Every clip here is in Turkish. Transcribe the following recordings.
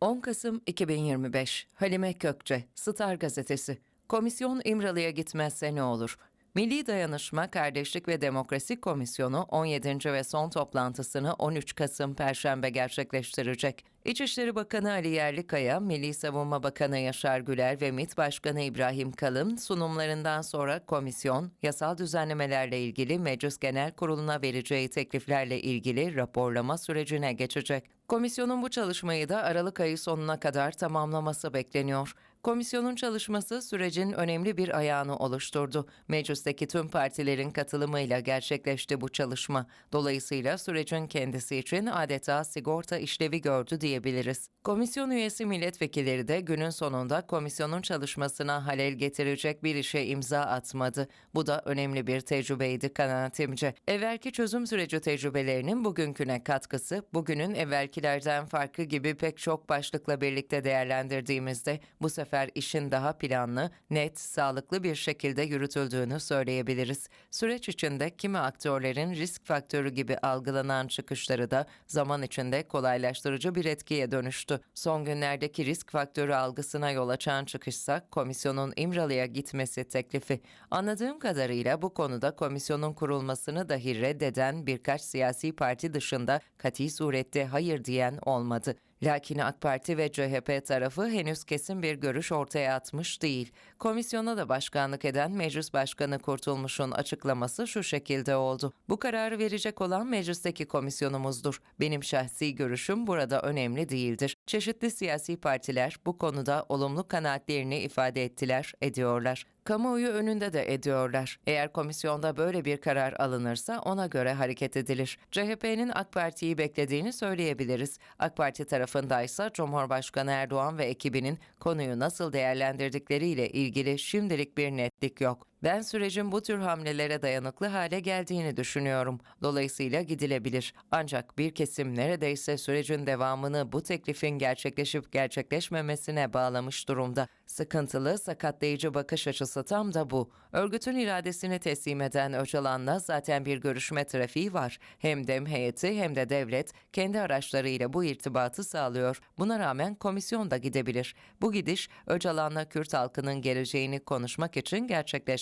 10 Kasım 2025 Halime Kökçe Star Gazetesi Komisyon İmralı'ya gitmezse ne olur? Milli Dayanışma, Kardeşlik ve Demokrasi Komisyonu 17. ve son toplantısını 13 Kasım Perşembe gerçekleştirecek. İçişleri Bakanı Ali Yerlikaya, Milli Savunma Bakanı Yaşar Güler ve MİT Başkanı İbrahim Kalın sunumlarından sonra komisyon, yasal düzenlemelerle ilgili Meclis Genel Kurulu'na vereceği tekliflerle ilgili raporlama sürecine geçecek. Komisyonun bu çalışmayı da Aralık ayı sonuna kadar tamamlaması bekleniyor. Komisyonun çalışması sürecin önemli bir ayağını oluşturdu. Meclisteki tüm partilerin katılımıyla gerçekleşti bu çalışma. Dolayısıyla sürecin kendisi için adeta sigorta işlevi gördü diyebiliriz. Komisyon üyesi milletvekilleri de günün sonunda komisyonun çalışmasına halel getirecek bir işe imza atmadı. Bu da önemli bir tecrübeydi kanaatimce. Evvelki çözüm süreci tecrübelerinin bugünküne katkısı, bugünün evvelkilerden farkı gibi pek çok başlıkla birlikte değerlendirdiğimizde bu sefer işin daha planlı, net, sağlıklı bir şekilde yürütüldüğünü söyleyebiliriz. Süreç içinde kimi aktörlerin risk faktörü gibi algılanan çıkışları da zaman içinde kolaylaştırıcı bir etkiye dönüştü. Son günlerdeki risk faktörü algısına yol açan çıkışsa komisyonun İmralı'ya gitmesi teklifi. Anladığım kadarıyla bu konuda komisyonun kurulmasını dahi reddeden birkaç siyasi parti dışında kati surette hayır diyen olmadı. Lakin AK Parti ve CHP tarafı henüz kesin bir görüş ortaya atmış değil. Komisyona da başkanlık eden Meclis Başkanı Kurtulmuş'un açıklaması şu şekilde oldu. Bu kararı verecek olan meclisteki komisyonumuzdur. Benim şahsi görüşüm burada önemli değildir. Çeşitli siyasi partiler bu konuda olumlu kanaatlerini ifade ettiler, ediyorlar. Kamuoyu önünde de ediyorlar. Eğer komisyonda böyle bir karar alınırsa ona göre hareket edilir. CHP'nin AK Parti'yi beklediğini söyleyebiliriz. AK Parti tarafındaysa Cumhurbaşkanı Erdoğan ve ekibinin konuyu nasıl değerlendirdikleriyle ilgili şimdilik bir netlik yok. Ben sürecin bu tür hamlelere dayanıklı hale geldiğini düşünüyorum. Dolayısıyla gidilebilir. Ancak bir kesim neredeyse sürecin devamını bu teklifin gerçekleşip gerçekleşmemesine bağlamış durumda. Sıkıntılı, sakatlayıcı bakış açısı tam da bu. Örgütün iradesini teslim eden Öcalan'la zaten bir görüşme trafiği var. Hem dem heyeti hem de devlet kendi araçlarıyla bu irtibatı sağlıyor. Buna rağmen komisyon da gidebilir. Bu gidiş Öcalan'la Kürt halkının geleceğini konuşmak için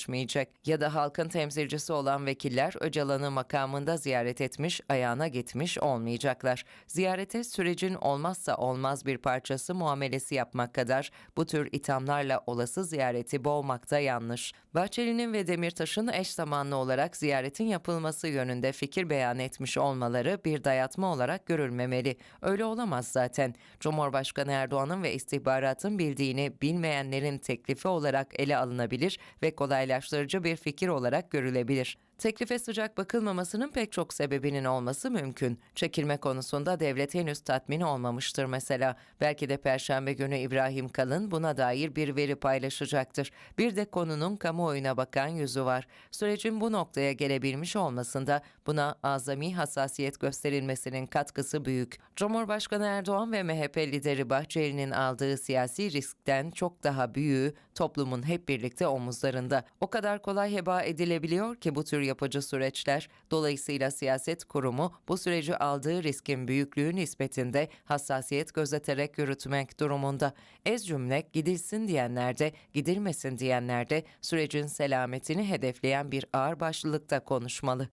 gerçekleşmeyecek ya da halkın temsilcisi olan vekiller Öcalan'ı makamında ziyaret etmiş, ayağına gitmiş olmayacaklar. Ziyarete sürecin olmazsa olmaz bir parçası muamelesi yapmak kadar bu tür ithamlarla olası ziyareti boğmak da yanlış. Bahçeli'nin ve Demirtaş'ın eş zamanlı olarak ziyaretin yapılması yönünde fikir beyan etmiş olmaları bir dayatma olarak görülmemeli. Öyle olamaz zaten. Cumhurbaşkanı Erdoğan'ın ve istihbaratın bildiğini bilmeyenlerin teklifi olarak ele alınabilir ve kolaylaştırıcı bir fikir olarak görülebilir. Teklife sıcak bakılmamasının pek çok sebebinin olması mümkün. Çekilme konusunda devlet henüz tatmin olmamıştır mesela. Belki de Perşembe günü İbrahim Kalın buna dair bir veri paylaşacaktır. Bir de konunun kamuoyuna bakan yüzü var. Sürecin bu noktaya gelebilmiş olmasında buna azami hassasiyet gösterilmesinin katkısı büyük. Cumhurbaşkanı Erdoğan ve MHP lideri Bahçeli'nin aldığı siyasi riskten çok daha büyüğü toplumun hep birlikte omuzlarında. O kadar kolay heba edilebiliyor ki bu tür yapıcı süreçler. Dolayısıyla siyaset kurumu bu süreci aldığı riskin büyüklüğü nispetinde hassasiyet gözeterek yürütmek durumunda. Ez cümle gidilsin diyenler de gidilmesin diyenler de sürecin selametini hedefleyen bir ağır başlılıkta konuşmalı.